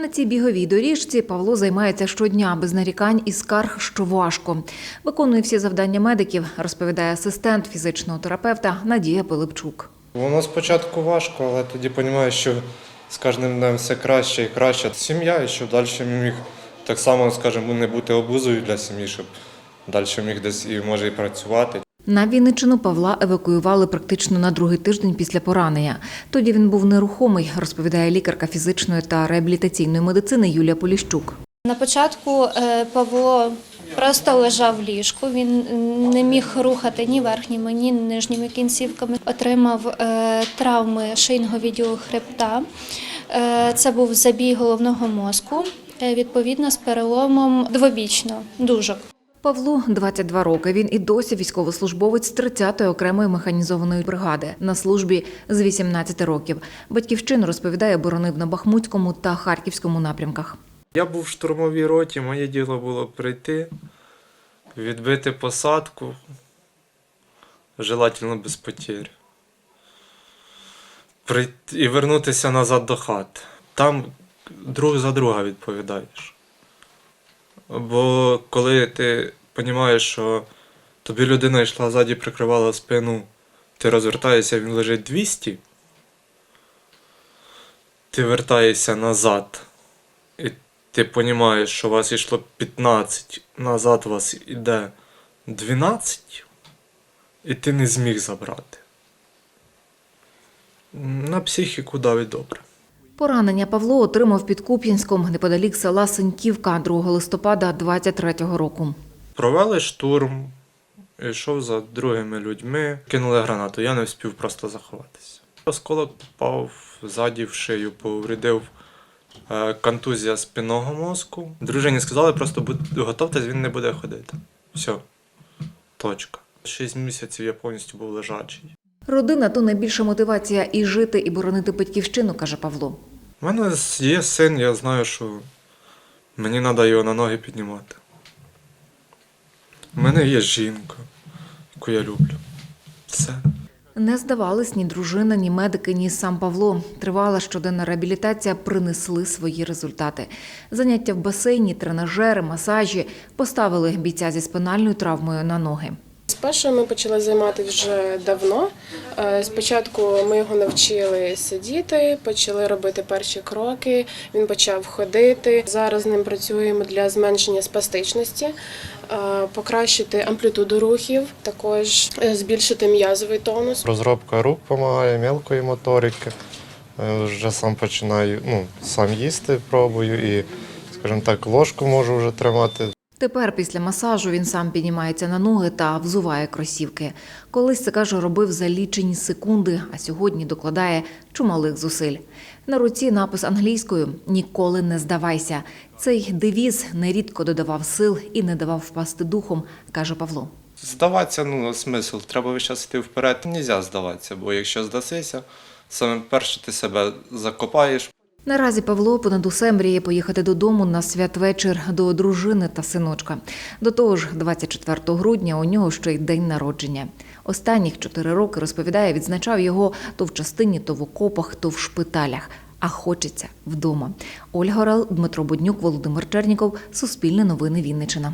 На цій біговій доріжці Павло займається щодня без нарікань і скарг, що важко. Виконує всі завдання медиків, розповідає асистент фізичного терапевта Надія Пилипчук. Воно спочатку важко, але тоді розумієш, що з кожним днем все краще і краще. Сім'я, і щоб далі міг так само, скажімо, не бути обузою для сім'ї, щоб далі міг десь і може і працювати. На Вінниччину Павла евакуювали практично на другий тиждень після поранення. Тоді він був нерухомий, розповідає лікарка фізичної та реабілітаційної медицини Юлія Поліщук. На початку е, Павло просто лежав в ліжку. Він не міг рухати ні верхніми, ні нижніми кінцівками. Отримав е, травми шийного відділу хребта. Е, Це був забій головного мозку, е, відповідно з переломом двобічно дужок. Павлу 22 роки. Він і досі військовослужбовець 30-ї окремої механізованої бригади на службі з 18 років. Батьківщину розповідає, боронив на Бахмутському та Харківському напрямках. Я був в штурмовій роті, моє діло було прийти, відбити посадку, желательно без потерь. І вернутися назад до хати. Там друг за друга відповідаєш. Бо коли ти розумієш, що тобі людина йшла ззаді, прикривала спину, ти розвертаєшся, він лежить 200, ти вертаєшся назад. І ти розумієш, що у вас йшло 15, назад у вас іде 12, і ти не зміг забрати. На психіку давить добре. Поранення Павло отримав під Куп'янськом неподалік села Синьківка 2 листопада 23-го року. Провели штурм, йшов за другими людьми, кинули гранату, я не встиг просто заховатися. Осколок попав ззаді в шию, повредив е, контузія спинного мозку. Дружині сказали, просто готовтесь, він не буде ходити. Все. Точка. Шість місяців я повністю був лежачий. Родина то найбільша мотивація і жити, і боронити батьківщину, каже Павло. У мене є син, я знаю, що мені треба його на ноги піднімати. У мене є жінка, яку я люблю. Все. Не здавались ні дружина, ні медики, ні сам Павло. Тривала щоденна реабілітація принесли свої результати. Заняття в басейні, тренажери, масажі поставили бійця зі спинальною травмою на ноги. Спершу ми почали займатися вже давно. Е, Спочатку ми його навчили сидіти, почали робити перші кроки. Він почав ходити. Зараз ним працюємо для зменшення спастичності, е, покращити амплітуду рухів, також е, збільшити м'язовий тонус. Розробка рук допомагає, мелкої моторики. Вже сам починаю, ну, сам їсти пробую і, скажімо так, ложку можу вже тримати. Тепер після масажу він сам піднімається на ноги та взуває кросівки. Колись це каже, робив за лічені секунди, а сьогодні докладає чималих зусиль. На руці напис англійською Ніколи не здавайся. Цей девіз нерідко додавав сил і не давав впасти духом, каже Павло. Здаватися, ну, смисл, треба весь час йти вперед. Нельзя здаватися, бо якщо здасися, саме перше ти себе закопаєш. Наразі Павло понад усе мріє поїхати додому на святвечір до дружини та синочка. До того ж, 24 грудня у нього ще й день народження. Останніх чотири роки розповідає, відзначав його то в частині, то в окопах, то в шпиталях. А хочеться вдома. Ольга Орел, Дмитро Буднюк, Володимир Черніков. Суспільне новини Вінниччина.